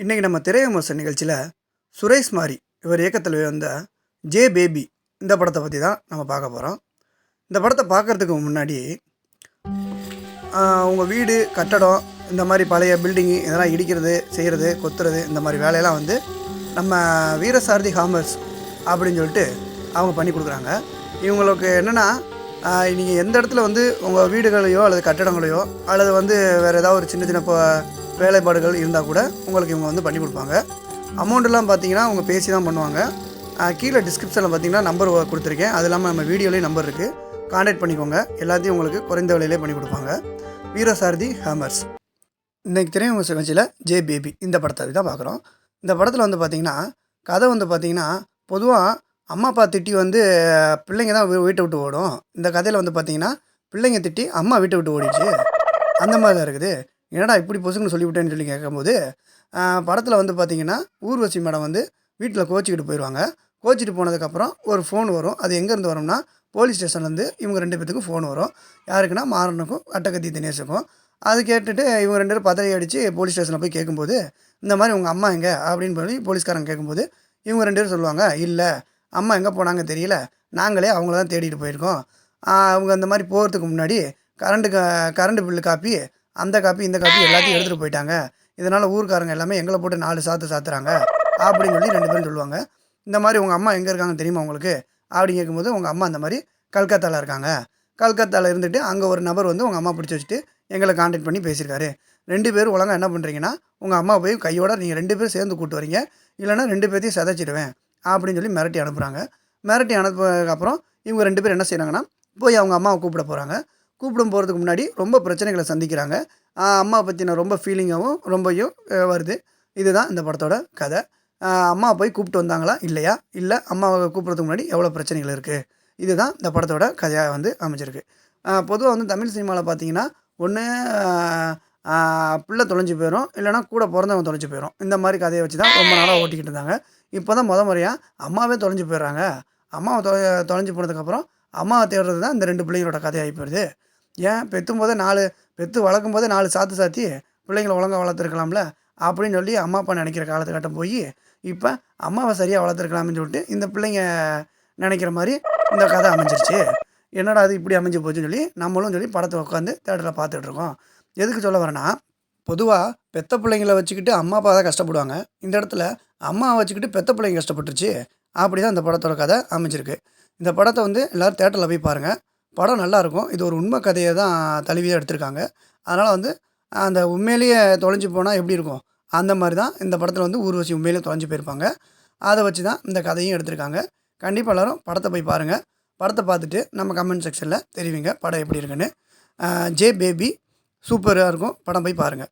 இன்றைக்கி நம்ம திரை விமர்சன நிகழ்ச்சியில் சுரேஷ் மாரி இவர் இயக்கத்தில் வந்த ஜே பேபி இந்த படத்தை பற்றி தான் நம்ம பார்க்க போகிறோம் இந்த படத்தை பார்க்குறதுக்கு முன்னாடி உங்கள் வீடு கட்டடம் இந்த மாதிரி பழைய பில்டிங்கு இதெல்லாம் இடிக்கிறது செய்கிறது கொத்துறது இந்த மாதிரி வேலையெல்லாம் வந்து நம்ம வீரசாரதி ஹாமர்ஸ் அப்படின்னு சொல்லிட்டு அவங்க பண்ணி கொடுக்குறாங்க. இவங்களுக்கு என்னென்னா நீங்கள் எந்த இடத்துல வந்து உங்கள் வீடுகளையோ அல்லது கட்டடங்களையோ அல்லது வந்து வேறு ஏதாவது ஒரு சின்ன சின்ன இப்போ வேலைப்பாடுகள் இருந்தால் கூட உங்களுக்கு இவங்க வந்து பண்ணி கொடுப்பாங்க. அமௌண்ட்டெல்லாம் பார்த்தீங்கன்னா அவங்க பேசி தான் பண்ணுவாங்க. கீழே டிஸ்கிரிப்ஷனில் பார்த்தீங்கன்னா நம்பர் கொடுத்துருக்கேன். அது இல்லாமல் நம்ம வீடியோலேயும் நம்பர் இருக்குது காண்டாக்ட் பண்ணிக்கோங்க. எல்லாத்தையும் உங்களுக்கு குறைந்த விலையிலே பண்ணி கொடுப்பாங்க. வீரசாரதி ஹேமர்ஸ் இன்றைக்கி திரையரங்க நிகழ்ச்சியில் ஜே பேபி இந்த படத்தை தான் பார்க்குறோம் இந்த படத்தில் வந்து பார்த்திங்கன்னா கதை வந்து பார்த்திங்கன்னா பொதுவாக அம்மா அப்பா திட்டி வந்து பிள்ளைங்க தான் வீட்டை விட்டு ஓடும். இந்த கதையில் வந்து பார்த்திங்கன்னா பிள்ளைங்க திட்டி அம்மா வீட்டை விட்டு ஓடிச்சு அந்த மாதிரி தான் இருக்குது. என்னடா இப்படி பொசுக்குன்னு சொல்லிவிட்டேன்னு சொல்லி கேட்கும்போது படத்தில் வந்து பார்த்திங்கன்னா ஊர்வசி மேடம் வந்து வீட்டில் கோச்சிக்கிட்டு போயிடுவாங்க கோச்சிட்டு போனதுக்கப்புறம் ஒரு ஃபோன் வரும். அது எங்கேருந்து வரும்னா போலீஸ் ஸ்டேஷன்லேருந்து இவங்க ரெண்டு பேத்துக்கும் ஃபோன் வரும். யாருக்குன்னா மாறனுக்கும் அட்டகத்தி தினேஷுக்கும். அது கேட்டுட்டு இவங்க ரெண்டு பேரும் பதவி அடித்து போலீஸ் ஸ்டேஷனில் போய் கேட்கும்போது இந்த மாதிரி உங்கள் அம்மா எங்கே? அப்படின்னு சொல்லி போலீஸ்காரங்க கேட்கும்போது இவங்க ரெண்டு பேரும் சொல்லுவாங்க இல்லை அம்மா எங்கே போனாங்க தெரியல. நாங்களே அவங்கள தான் தேடிட்டு போயிருக்கோம். அவங்க அந்த மாதிரி போகிறதுக்கு முன்னாடி கரண்ட்டு க கரண்ட்டு பில்லு காப்பி அந்த காப்பி இந்த காப்பி எல்லாத்தையும் எடுத்துகிட்டு போயிட்டாங்க. இதனால் ஊருக்காரங்க எல்லாமே எங்களை போட்டு நாலு சாத்து சாத்துறாங்க. அப்படின்னு சொல்லி ரெண்டு பேரும் சொல்லுவாங்க. இந்த மாதிரி உங்கள் அம்மா எங்கே இருக்காங்க தெரியுமா உங்களுக்கு? அப்படின்னு கேட்கும்போது உங்கள் அம்மா அந்த மாதிரி கல்கத்தாவில் இருக்காங்க. கல்கத்தாவில் இருந்துட்டு அங்கே ஒரு நபர் வந்து உங்கள் அம்மா பிடிச்சி வச்சுட்டு எங்களை காண்டாக்ட் பண்ணி பேசியிருக்காரு. ரெண்டு பேரும் ஒழுங்கா என்ன பண்ணுறீங்கன்னா உங்கள் அம்மா போய் கையோட நீங்கள் ரெண்டு பேரும் சேர்ந்து கூட்டு வரீங்க. இல்லைன்னா ரெண்டு பேர்த்தையும் சதைச்சிடுவேன். அப்படின்னு சொல்லி மிரட்டி அனுப்புகிறாங்க மிரட்டி அனுப்பதுக்கப்புறம் இவங்க ரெண்டு பேரும் என்ன செய்கிறாங்கன்னா போய் அவங்க அம்மாவை கூப்பிட போகிறாங்க கூப்பிடும் போகிறதுக்கு முன்னாடி ரொம்ப பிரச்சனைகளை சந்திக்கிறாங்க. அம்மா பற்றின ரொம்ப ஃபீலிங்காகவும் ரொம்பவும் வருது. இதுதான் இந்த படத்தோட கதை. அம்மா போய் கூப்பிட்டு வந்தாங்களா? இல்லையா? இல்லை அம்மாவை கூப்பிட்றதுக்கு முன்னாடி எவ்வளோ பிரச்சனைகள் இருக்குது இதுதான் இந்த படத்தோட கதையாக வந்து அமைஞ்சிருக்கு. பொதுவாக வந்து தமிழ் சினிமாவில் பார்த்தீங்கன்னா ஒன்று பிள்ளை தொலைஞ்சு போயிடும் இல்லைனா கூட பிறந்தவங்க தொலைஞ்சு போயிடும் இந்த மாதிரி கதையை வச்சு தான் ரொம்ப நாளாக ஓட்டிக்கிட்டு இருந்தாங்க. இப்போ தான் முத முறையாக அம்மாவே தொலைஞ்சு போயிடுறாங்க. அம்மாவை தொலை தொலைஞ்சு போனதுக்கப்புறம் அம்மாவை தேடுறது தான் இந்த ரெண்டு பிள்ளைங்களோட கதையாகி போயிடுது. ஏன் பெற்றும் போதே நாலு பெற்று வளர்க்கும் போதே நாலு சாத்து சாத்தி பிள்ளைங்களை ஒழுங்காக வளர்த்துருக்கலாம்ல? அப்படின்னு சொல்லி அம்மா அப்பா நினைக்கிற காலத்துக்கட்டம் போய் இப்போ அம்மாவை சரியாக வளர்த்துருக்கலாம்னு சொல்லிட்டு இந்த பிள்ளைங்க நினைக்கிற மாதிரி இந்த கதை அமைஞ்சிருச்சு. என்னடா அது இப்படி அமைஞ்சு போச்சுன்னு சொல்லி நம்மளும் சொல்லி படத்தை உட்காந்து தேட்டரில் பார்த்துட்ருக்கோம் எதுக்கு சொல்ல வரேன்னா பொதுவாக பெத்த பிள்ளைங்கள வச்சுக்கிட்டு அம்மா அப்பா தான் கஷ்டப்படுவாங்க. இந்த இடத்துல அம்மாவை வச்சுக்கிட்டு பெத்த பிள்ளைங்க கஷ்டப்பட்டுருச்சு. அப்படி தான் இந்த படத்தோட கதை அமைஞ்சிருக்கு. இந்த படத்தை வந்து எல்லோரும் தேட்டரில் போய் பாருங்கள் படம் நல்லாயிருக்கும். இது ஒரு உண்மை கதையை தான் தழுவியாக எடுத்திருக்காங்க. அதனால் வந்து அந்த உண்மையிலேயே தொலைஞ்சு போனால் எப்படி இருக்கும்? அந்த மாதிரி தான் இந்த படத்தில் வந்து ஊர்வசி உண்மையிலேயே தொலைஞ்சு போயிருப்பாங்க. அதை வச்சு தான் இந்த கதையும் எடுத்திருக்காங்க. கண்டிப்பாக எல்லோரும் படத்தை போய் பாருங்கள் படத்தை பார்த்துட்டு நம்ம கமெண்ட் செக்ஷனில் தெரிவிங்க. படம் எப்படி இருக்குன்னு. ஜே பேபி சூப்பராக இருக்கும். படம் போய் பாருங்கள்